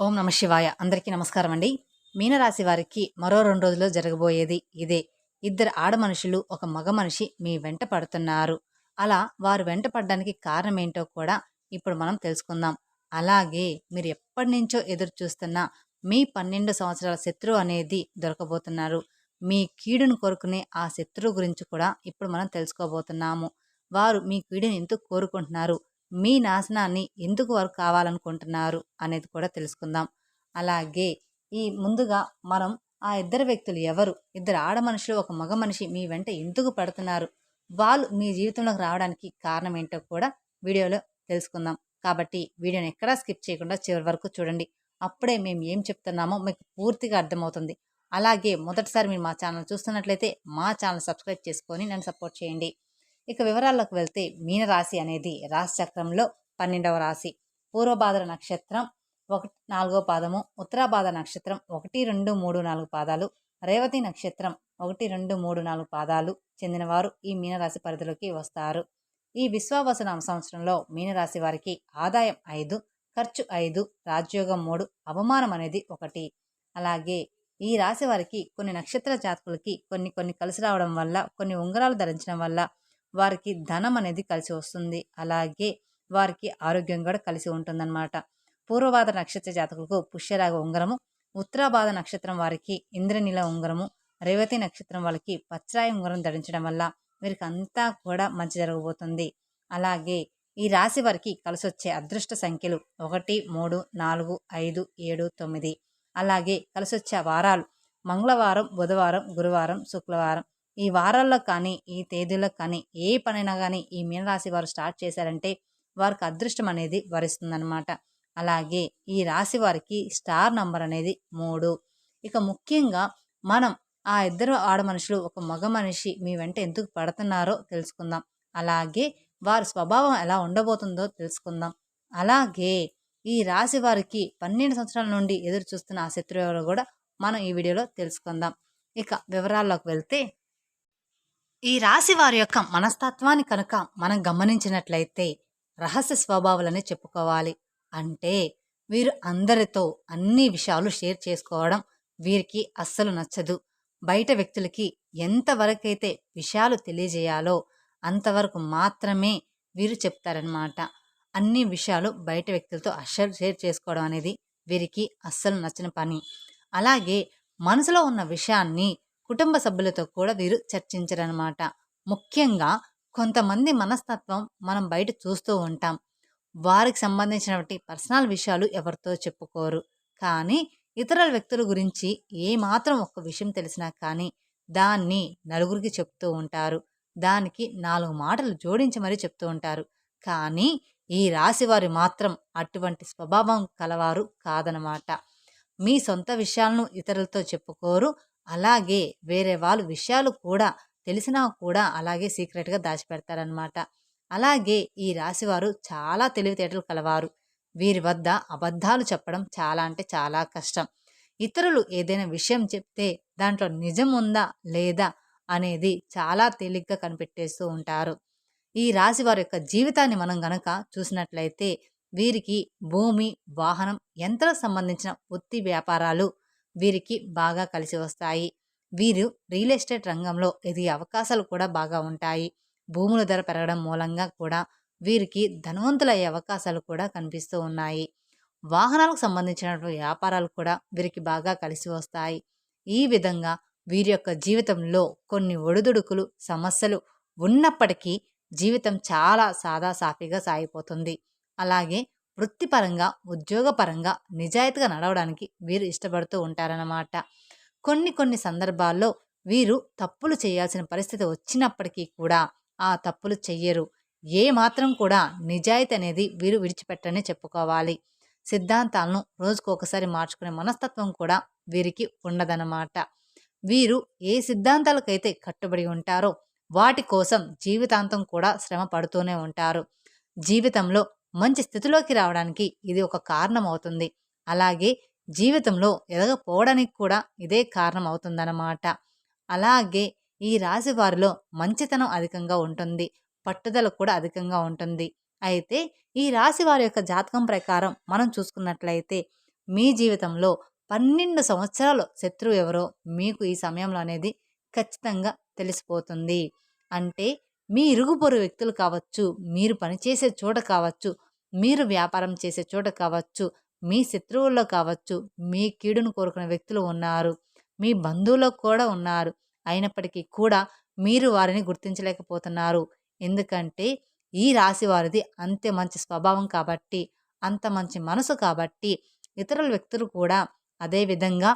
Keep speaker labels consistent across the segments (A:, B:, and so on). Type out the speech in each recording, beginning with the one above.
A: ఓం నమ శివాయ. అందరికీ నమస్కారం అండి. మీనరాశి వారికి మరో రెండు రోజుల్లో జరగబోయేది ఇదే. ఇద్దరు ఆడ మనుషులు ఒక మగ మనిషి మీ వెంట పడుతున్నారు. అలా వారు వెంట పడడానికి కారణం ఏంటో కూడా ఇప్పుడు మనం తెలుసుకుందాం. అలాగే మీరు ఎప్పటి నుంచో ఎదురు చూస్తున్న మీ పన్నెండు సంవత్సరాల శత్రువు అనేది దొరకబోతున్నారు. మీ కీడును కోరుకునే ఆ శత్రువు గురించి కూడా ఇప్పుడు మనం తెలుసుకోబోతున్నాము. వారు మీ కీడుని ఎందుకు కోరుకుంటున్నారు? మీ నాశనాన్ని ఎందుకు వరకు కావాలనుకుంటున్నారు అనేది కూడా తెలుసుకుందాం. అలాగే ఈ ముందుగా మనం ఆ ఇద్దరు వ్యక్తులు ఎవరు? ఇద్దరు ఆడ మనుషులు ఒక మగ మనిషి మీ వెంట ఎందుకు పడుతున్నారు? వాళ్ళు మీ జీవితంలోకి రావడానికి కారణం ఏంటో కూడా వీడియోలో తెలుసుకుందాం. కాబట్టి వీడియోని ఎక్కడా స్కిప్ చేయకుండా చివరి వరకు చూడండి. అప్పుడే మేము ఏం చెప్తున్నామో మీకు పూర్తిగా అర్థమవుతుంది. అలాగే మొదటిసారి మీరు మా ఛానల్ చూస్తున్నట్లయితే మా ఛానల్ సబ్స్క్రైబ్ చేసుకొని నన్ను సపోర్ట్ చేయండి. ఇక వివరాల్లోకి వెళ్తే మీనరాశి అనేది రాశి చక్రంలో పన్నెండవ రాశి. పూర్వభాద్ర నక్షత్రం ఒకటి నాలుగో పాదము ఉత్తరాభాద నక్షత్రం ఒకటి రెండు మూడు నాలుగు పాదాలు రేవతి నక్షత్రం ఒకటి రెండు మూడు నాలుగు పాదాలు చెందినవారు ఈ మీనరాశి పరిధిలోకి వస్తారు. ఈ విశ్వావసనామ సంవత్సరంలో మీనరాశి వారికి ఆదాయం ఐదు ఖర్చు ఐదు రాజ్యోగం మూడు అవమానం అనేది ఒకటి. అలాగే ఈ రాశి వారికి కొన్ని నక్షత్ర జాతకులకి కొన్ని కొన్ని కలిసి రావడం వల్ల కొన్ని ఉంగరాలు ధరించడం వల్ల వారికి ధనం అనేది కలిసి వస్తుంది. అలాగే వారికి ఆరోగ్యం కూడా కలిసి ఉంటుందన్నమాట. పూర్వవాద నక్షత్ర జాతకులకు పుష్యరాగ ఉంగరము ఉత్తరాబాధ నక్షత్రం వారికి ఇంద్రనీల ఉంగరము రేవతి నక్షత్రం వాళ్ళకి పచ్చరాయి ఉంగరం ధరించడం వల్ల వీరికి అంతా కూడా మంచి జరగబోతుంది. అలాగే ఈ రాశి వారికి కలిసి వచ్చే అదృష్ట సంఖ్యలు ఒకటి మూడు నాలుగు ఐదు ఏడు తొమ్మిది. అలాగే కలిసి వచ్చే వారాలు మంగళవారం బుధవారం గురువారం శుక్రవారం ఈ వారాల్లో కానీ ఈ తేదీలో కానీ ఏ పనైనా కానీ ఈ మీనరాశి వారు స్టార్ట్ చేశారంటే వారికి అదృష్టం అనేది వరిస్తుందనమాట అలాగే ఈ రాశి వారికి స్టార్ నంబర్ అనేది మూడు. ఇక ముఖ్యంగా మనం ఆ ఇద్దరు ఆడ మనుషులు ఒక మగ మనిషి మీ వెంట ఎందుకు పడుతున్నారో తెలుసుకుందాం. అలాగే వారి స్వభావం ఎలా ఉండబోతుందో తెలుసుకుందాం. అలాగే ఈ రాశి వారికి పన్నెండు సంవత్సరాల నుండి ఎదురు చూస్తున్న ఆ శత్రువు కూడా మనం ఈ వీడియోలో తెలుసుకుందాం. ఇక వివరాల్లోకి వెళ్తే ఈ రాశి వారి యొక్క మనస్తత్వాన్ని కనుక మనం గమనించినట్లయితే రహస్య స్వభావాలని చెప్పుకోవాలి. అంటే వీరు అందరితో అన్ని విషయాలు షేర్ చేసుకోవడం వీరికి అస్సలు నచ్చదు. బయట వ్యక్తులకి ఎంతవరకైతే విషయాలు తెలియజేయాలో అంతవరకు మాత్రమే వీరు చెప్తారనమాట అన్ని విషయాలు బయట వ్యక్తులతో అస్సలు షేర్ చేసుకోవడం అనేది వీరికి అస్సలు నచ్చిన పని. అలాగే మనసులో ఉన్న విషయాన్ని కుటుంబ సభ్యులతో కూడా వీరు చర్చించరనమాట ముఖ్యంగా కొంతమంది మనస్తత్వం మనం బయట చూస్తూ ఉంటాం. వారికి సంబంధించినటువంటి పర్సనల్ విషయాలు ఎవరితో చెప్పుకోరు. కానీ ఇతర వ్యక్తుల గురించి ఏమాత్రం ఒక్క విషయం తెలిసినా కానీ దాన్ని నలుగురికి చెప్తూ ఉంటారు. దానికి నాలుగు మాటలు జోడించి మరీ చెప్తూ ఉంటారు. కానీ ఈ రాశివారి మాత్రం అటువంటి స్వభావం కలవారు కాదనమాట మీ సొంత విషయాలను ఇతరులతో చెప్పుకోరు. అలాగే వేరే వాళ్ళు విషయాలు కూడా తెలిసినా కూడా అలాగే సీక్రెట్గా దాచిపెడతారనమాట అలాగే ఈ రాశివారు చాలా తెలివితేటలు కలవారు. వీరి వద్ద అబద్ధాలు చెప్పడం చాలా అంటే చాలా కష్టం. ఇతరులు ఏదైనా విషయం చెప్తే దాంట్లో నిజం ఉందా లేదా అనేది చాలా తేలిగ్గా కనిపెట్టేస్తూ ఉంటారు. ఈ రాశి వారి యొక్క జీవితాన్ని మనం గనక చూసినట్లయితే వీరికి భూమి వాహనం యంత్ర సంబంధించిన వృత్తి వ్యాపారాలు వీరికి బాగా కలిసి వస్తాయి. వీరు రియల్ ఎస్టేట్ రంగంలో ఎదిగే అవకాశాలు కూడా బాగా ఉంటాయి. భూముల ధర పెరగడం మూలంగా కూడా వీరికి ధనవంతులయ్యే అవకాశాలు కూడా కనిపిస్తూ ఉన్నాయి. వాహనాలకు సంబంధించినటువంటి వ్యాపారాలు కూడా వీరికి బాగా కలిసి వస్తాయి. ఈ విధంగా వీరి యొక్క జీవితంలో కొన్ని ఒడిదుడుకులు సమస్యలు ఉన్నప్పటికీ జీవితం చాలా సాదాసాఫీగా సాగిపోతుంది. అలాగే వృత్తిపరంగా ఉద్యోగపరంగా నిజాయితీగా నడవడానికి వీరు ఇష్టపడుతూ ఉంటారన్నమాట. కొన్ని కొన్ని సందర్భాల్లో వీరు తప్పులు చేయాల్సిన పరిస్థితి వచ్చినప్పటికీ కూడా ఆ తప్పులు చెయ్యరు. ఏ మాత్రం కూడా నిజాయితీ అనేది వీరు విడిచిపెట్టని చెప్పుకోవాలి. సిద్ధాంతాలను రోజుకు ఒకసారి మార్చుకునే మనస్తత్వం కూడా వీరికి ఉండదన్నమాట. వీరు ఏ సిద్ధాంతాలకైతే కట్టుబడి ఉంటారో వాటి కోసం జీవితాంతం కూడా శ్రమ పడుతూనే ఉంటారు. జీవితంలో మంచి స్థితిలోకి రావడానికి ఇది ఒక కారణం అవుతుంది అలాగే జీవితంలో ఎదగపోవడానికి కూడా ఇదే కారణం అవుతుందన్నమాట అలాగే ఈ రాశి వారిలో మంచితనం అధికంగా ఉంటుంది. పట్టుదల కూడా అధికంగా ఉంటుంది. అయితే ఈ రాశి వారి యొక్క జాతకం ప్రకారం మనం చూసుకున్నట్లయితే మీ జీవితంలో పన్నెండు సంవత్సరాలు శత్రువు ఎవరో మీకు ఈ సమయంలో అనేది ఖచ్చితంగా తెలిసిపోతుంది. అంటే మీ ఇరుగు పొరు వ్యక్తులు కావచ్చు మీరు పనిచేసే చోట కావచ్చు మీరు వ్యాపారం చేసే చోట కావచ్చు మీ శత్రువుల్లో కావచ్చు మీ కీడును కోరుకునే వ్యక్తులు ఉన్నారు మీ బంధువుల్లో కూడా ఉన్నారు. అయినప్పటికీ కూడా మీరు వారిని గుర్తించలేకపోతున్నారు. ఎందుకంటే ఈ రాశి వారిది అంతే మంచి స్వభావం కాబట్టి అంత మంచి మనసు కాబట్టి ఇతరుల వ్యక్తులు కూడా అదే విధంగా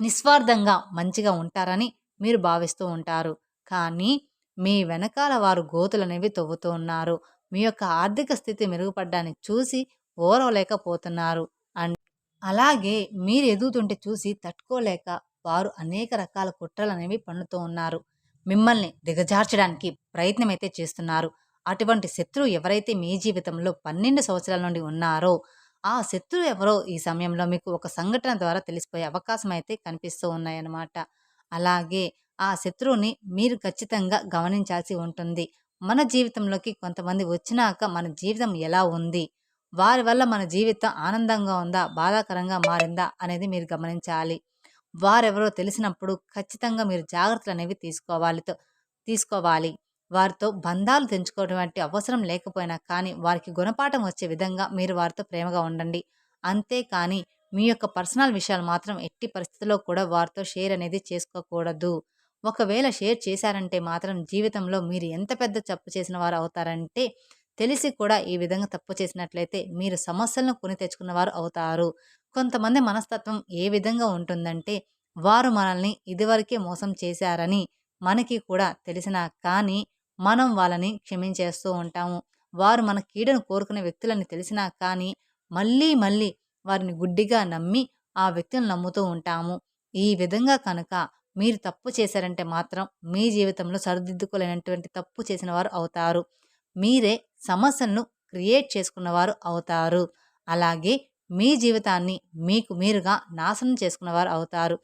A: నిస్వార్థంగా మంచిగా ఉంటారని మీరు భావిస్తూ ఉంటారు. కానీ మీ వెనకాల వారు గోతులనేవి తవ్వుతూ ఉన్నారు. మీ యొక్క ఆర్థిక స్థితి మెరుగుపడ్డాన్ని చూసి ఓరవలేకపోతున్నారు. అండ్ అలాగే మీరు ఎదుగుతుంటే చూసి తట్టుకోలేక వారు అనేక రకాల కుట్రలు అనేవి పన్నుతూ ఉన్నారు. మిమ్మల్ని దిగజార్చడానికి ప్రయత్నం అయితే చేస్తున్నారు. అటువంటి శత్రువు ఎవరైతే మీ జీవితంలో పన్నెండు సంవత్సరాల నుండి ఉన్నారో ఆ శత్రువు ఎవరో ఈ సమయంలో మీకు ఒక సంఘటన ద్వారా తెలిసిపోయే అవకాశం అయితే కనిపిస్తూ ఉన్నాయన్నమాట. అలాగే ఆ శత్రువుని మీరు ఖచ్చితంగా గమనించాల్సి ఉంటుంది. మన జీవితంలోకి కొంతమంది వచ్చినాక మన జీవితం ఎలా ఉంది? వారి వల్ల మన జీవితం ఆనందంగా ఉందా? బాధాకరంగా మారిందా? అనేది మీరు గమనించాలి. వారెవరో తెలిసినప్పుడు ఖచ్చితంగా మీరు జాగ్రత్తలు అనేవి తీసుకోవాలి తీసుకోవాలి. వారితో బంధాలు తెంచుకోవటువంటి అవసరం లేకపోయినా కానీ వారికి గుణపాఠం వచ్చే విధంగా మీరు వారితో ప్రేమగా ఉండండి. అంతేకాని మీ యొక్క పర్సనల్ విషయాలు మాత్రం ఎట్టి పరిస్థితుల్లో కూడా వారితో షేర్ అనేది చేసుకోకూడదు. ఒకవేళ షేర్ చేశారంటే మాత్రం జీవితంలో మీరు ఎంత పెద్ద తప్పు చేసిన వారు అవుతారంటే తెలిసి కూడా ఈ విధంగా తప్పు చేసినట్లయితే మీరు సమస్యలను కొని తెచ్చుకున్న వారు అవుతారు. కొంతమంది మనస్తత్వం ఏ విధంగా ఉంటుందంటే వారు మనల్ని ఇదివరకే మోసం చేశారని మనకి కూడా తెలిసినా కానీ మనం వాళ్ళని క్షమించేస్తూ ఉంటాము. వారు మన కీడను కోరుకునే వ్యక్తులని తెలిసినా కానీ మళ్ళీ మళ్ళీ వారిని గుడ్డిగా నమ్మి ఆ వ్యక్తులను నమ్ముతూ ఉంటాము. ఈ విధంగా కనుక మీరు తప్పు చేశారంటే మాత్రం మీ జీవితంలో సరిదిద్దుకోలేనటువంటి తప్పు చేసిన వారు అవుతారు. మీరే సమస్యలను క్రియేట్ చేసుకున్నవారు అవుతారు. అలాగే మీ జీవితాన్ని మీకు మీరుగా నాశనం చేసుకున్నవారు అవుతారు.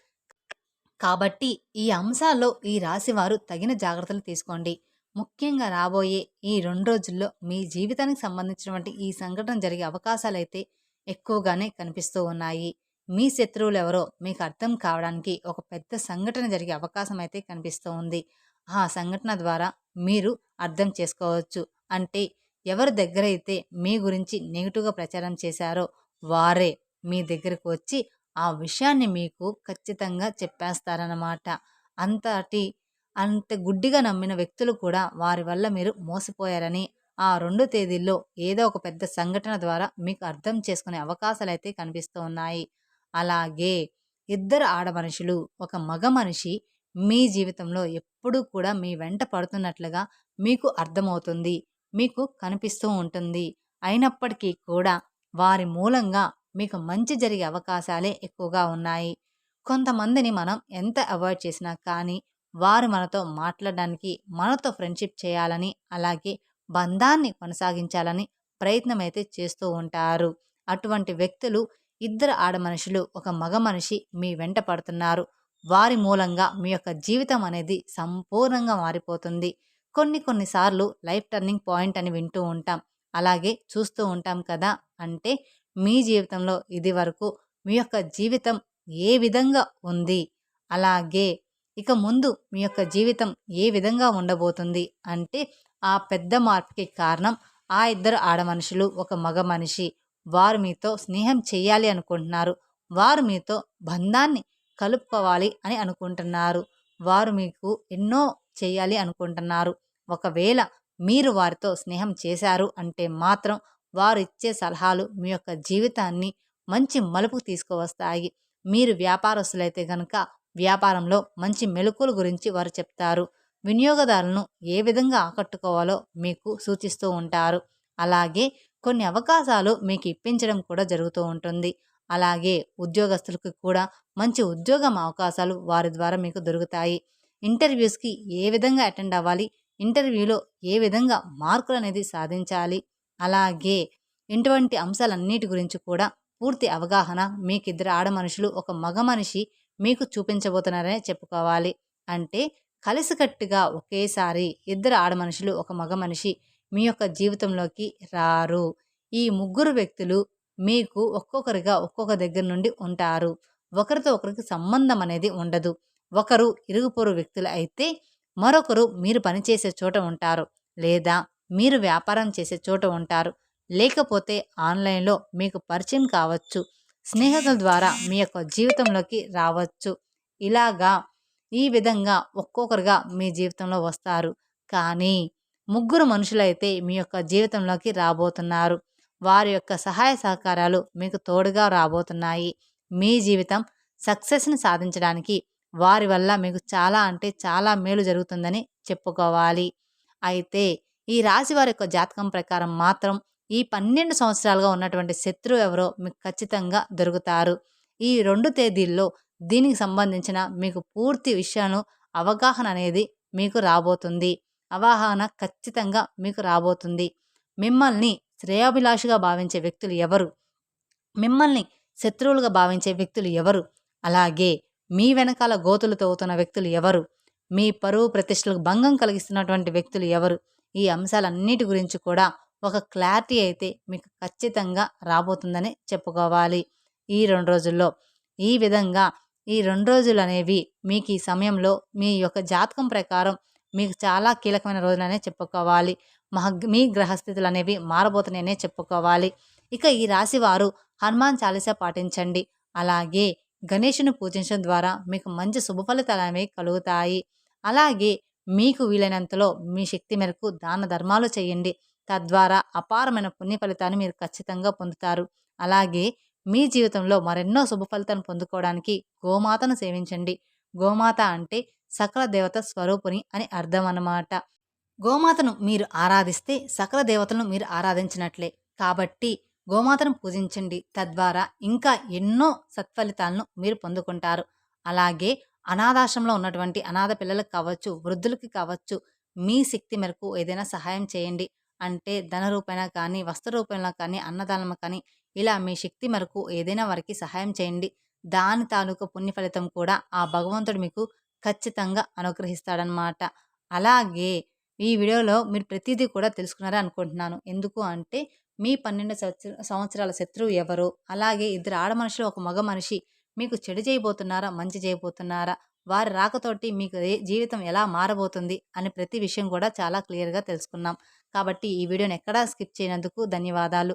A: కాబట్టి ఈ అంశాల్లో ఈ రాశివారు తగిన జాగ్రత్తలు తీసుకోండి. ముఖ్యంగా రాబోయే ఈ రెండు రోజుల్లో మీ జీవితానికి సంబంధించినటువంటి ఈ సంఘటన జరిగే అవకాశాలు అయితే ఎక్కువగానే కనిపిస్తూ ఉన్నాయి. మీ శత్రువులు ఎవరో మీకు అర్థం కావడానికి ఒక పెద్ద సంఘటన జరిగే అవకాశం అయితే కనిపిస్తూ ఉంది. ఆ సంఘటన ద్వారా మీరు అర్థం చేసుకోవచ్చు. అంటే ఎవరి దగ్గర అయితే మీ గురించి నెగిటివ్గా ప్రచారం చేశారో వారే మీ దగ్గరకు వచ్చి ఆ విషయాన్ని మీకు ఖచ్చితంగా చెప్పేస్తారన్నమాట. అంతటి అంత గుడ్డిగా నమ్మిన వ్యక్తులు కూడా వారి వల్ల మీరు మోసపోయారని ఆ రెండు తేదీల్లో ఏదో ఒక పెద్ద సంఘటన ద్వారా మీకు అర్థం చేసుకునే అవకాశాలు అయితే కనిపిస్తూ ఉన్నాయి. అలాగే ఇద్దరు ఆడ మనుషులు ఒక మగ మనిషి మీ జీవితంలో ఎప్పుడూ కూడా మీ వెంట పడుతున్నట్లుగా మీకు అర్థమవుతుంది మీకు కనిపిస్తూ ఉంటుంది. అయినప్పటికీ కూడా వారి మూలంగా మీకు మంచి జరిగే అవకాశాలే ఎక్కువగా ఉన్నాయి. కొంతమందిని మనం ఎంత అవాయిడ్ చేసినా కానీ వారు మనతో మాట్లాడడానికి మనతో ఫ్రెండ్షిప్ చేయాలని అలాగే బంధాన్ని కొనసాగించాలని ప్రయత్నం అయితే చేస్తూ ఉంటారు. అటువంటి వ్యక్తులు ఇద్దరు ఆడ మనుషులు ఒక మగ మనిషి మీ వెంట పడుతున్నారు. వారి మూలంగా మీ యొక్క జీవితం అనేది సంపూర్ణంగా మారిపోతుంది. కొన్ని కొన్నిసార్లు లైఫ్ టర్నింగ్ పాయింట్ అని వింటూ ఉంటాం. అలాగే చూస్తూ ఉంటాం కదా! అంటే మీ జీవితంలో ఇది వరకు మీ యొక్క జీవితం ఏ విధంగా ఉంది? అలాగే ఇక ముందు మీ యొక్క జీవితం ఏ విధంగా ఉండబోతుంది? అంటే ఆ పెద్ద మార్పుకి కారణం ఆ ఇద్దరు ఆడ మనుషులు ఒక మగ మనిషి. వారు మీతో స్నేహం చేయాలి అనుకుంటున్నారు. వారు మీతో బంధాన్ని కలుపుకోవాలి అని అనుకుంటున్నారు. వారు మీకు ఎన్నో చేయాలి అనుకుంటున్నారు. ఒకవేళ మీరు వారితో స్నేహం చేశారు అంటే మాత్రం వారు ఇచ్చే సలహాలు మీ యొక్క జీవితాన్ని మంచి మలుపు తీసుకువస్తాయి. మీరు వ్యాపారస్తులైతే కనుక వ్యాపారంలో మంచి మెలకుల గురించి వారు చెప్తారు. వినియోగదారులను ఏ విధంగా ఆకట్టుకోవాలో మీకు సూచిస్తూ ఉంటారు. అలాగే కొన్ని అవకాశాలు మీకు ఇప్పించడం కూడా జరుగుతూ ఉంటుంది. అలాగే ఉద్యోగస్తులకు కూడా మంచి ఉద్యోగం అవకాశాలు వారి ద్వారా మీకు దొరుకుతాయి. ఇంటర్వ్యూస్కి ఏ విధంగా అటెండ్ అవ్వాలి? ఇంటర్వ్యూలో ఏ విధంగా మార్కులు అనేది సాధించాలి? అలాగే ఇటువంటి అంశాలన్నిటి గురించి కూడా పూర్తి అవగాహన మీకు ఇద్దరు ఆడ మనుషులు ఒక మగ మనిషి మీకు చూపించబోతున్నారనే చెప్పుకోవాలి. అంటే కలిసికట్టుగా ఒకేసారి ఇద్దరు ఆడ మనుషులు ఒక మగ మనిషి మీ యొక్క జీవితంలోకి రారు. ఈ ముగ్గురు వ్యక్తులు మీకు ఒక్కొక్కరిగా ఒక్కొక్క దగ్గర నుండి ఉంటారు. ఒకరితో ఒకరికి సంబంధం అనేది ఉండదు. ఒకరు ఇరుగుపొరు వ్యక్తులు అయితే మరొకరు మీరు పనిచేసే చోట ఉంటారు. లేదా మీరు వ్యాపారం చేసే చోట ఉంటారు. లేకపోతే ఆన్లైన్లో మీకు పరిచయం కావచ్చు. స్నేహితుల ద్వారా మీ యొక్క జీవితంలోకి రావచ్చు. ఇలాగా ఈ విధంగా ఒక్కొక్కరుగా మీ జీవితంలో వస్తారు. కానీ ముగ్గురు మనుషులైతే మీ యొక్క జీవితంలోకి రాబోతున్నారు. వారి యొక్క సహాయ సహకారాలు మీకు తోడుగా రాబోతున్నాయి. మీ జీవితం సక్సెస్ని సాధించడానికి వారి వల్ల మీకు చాలా అంటే చాలా మేలు జరుగుతుందని చెప్పుకోవాలి. అయితే ఈ రాశి వారి యొక్క జాతకం ప్రకారం మాత్రం ఈ పన్నెండు సంవత్సరాలుగా ఉన్నటువంటి శత్రువు ఎవరో మీకు ఖచ్చితంగా దొరుకుతారు. ఈ రెండు తేదీల్లో దీనికి సంబంధించిన మీకు పూర్తి విషయాలు అవగాహన అనేది మీకు రాబోతుంది. అవగాహన ఖచ్చితంగా మీకు రాబోతుంది. మిమ్మల్ని శ్రేయాభిలాషిగా భావించే వ్యక్తులు ఎవరు? మిమ్మల్ని శత్రువులుగా భావించే వ్యక్తులు ఎవరు? అలాగే మీ వెనకాల గోతులు తవ్వుతున్న వ్యక్తులు ఎవరు? మీ పరువు ప్రతిష్టలకు భంగం కలిగిస్తున్నటువంటి వ్యక్తులు ఎవరు? ఈ అంశాలన్నిటి గురించి కూడా ఒక క్లారిటీ అయితే మీకు ఖచ్చితంగా రాబోతుందని చెప్పుకోవాలి. ఈ రెండు రోజుల్లో ఈ విధంగా ఈ రెండు రోజులు అనేవి మీకు ఈ సమయంలో మీ యొక్క జాతకం ప్రకారం మీకు చాలా కీలకమైన రోజులనే చెప్పుకోవాలి. మహ మీ గ్రహస్థితులు అనేవి మారబోతున్నాయనే చెప్పుకోవాలి. ఇక ఈ రాశి వారు హనుమాన్ చాలీసా పాటించండి. అలాగే గణేషుని పూజించడం ద్వారా మీకు మంచి శుభ ఫలితాలు అనేవి కలుగుతాయి. అలాగే మీకు వీలైనంతలో మీ శక్తి మేరకు దాన ధర్మాలు చేయండి. తద్వారా అపారమైన పుణ్య ఫలితాన్ని మీరు ఖచ్చితంగా పొందుతారు. అలాగే మీ జీవితంలో మరెన్నో శుభ ఫలితాలను పొందుకోవడానికి గోమాతను సేవించండి. గోమాత అంటే సకల దేవత స్వరూపుని అని అర్థం అన్నమాట గోమాతను మీరు ఆరాధిస్తే సకల దేవతలను మీరు ఆరాధించినట్లే. కాబట్టి గోమాతను పూజించండి. తద్వారా ఇంకా ఎన్నో సత్ఫలితాలను మీరు పొందుకుంటారు. అలాగే అనాథాశ్రమంలో ఉన్నటువంటి అనాథ పిల్లలకు కావచ్చు వృద్ధులకి కావచ్చు మీ శక్తి మేరకు ఏదైనా సహాయం చేయండి. అంటే ధన రూపేణా కానీ వస్త్ర రూపంలో కానీ అన్నదానం కానీ ఇలా మీ శక్తి మేరకు ఏదైనా వారికి సహాయం చేయండి. దాని తాలూకు పుణ్య ఫలితం కూడా ఆ భగవంతుడు మీకు ఖచ్చితంగా అనుగ్రహిస్తాడనమాట. అలాగే ఈ వీడియోలో మీరు ప్రతిదీ కూడా తెలుసుకున్నారని అనుకుంటున్నాను. ఎందుకు అంటే మీ పన్నెండు సంవత్సరాల శత్రువు ఎవరు? అలాగే ఇద్దరు ఆడ మనుషులు ఒక మగ మనిషి మీకు చెడు చేయబోతున్నారా? మంచి చేయబోతున్నారా? వారి రాకతోటి మీకు జీవితం ఎలా మారబోతుంది? అని ప్రతి విషయం కూడా చాలా క్లియర్గా తెలుసుకున్నాం. కాబట్టి ఈ వీడియోని ఎక్కడా స్కిప్ చేయనందుకు ధన్యవాదాలు.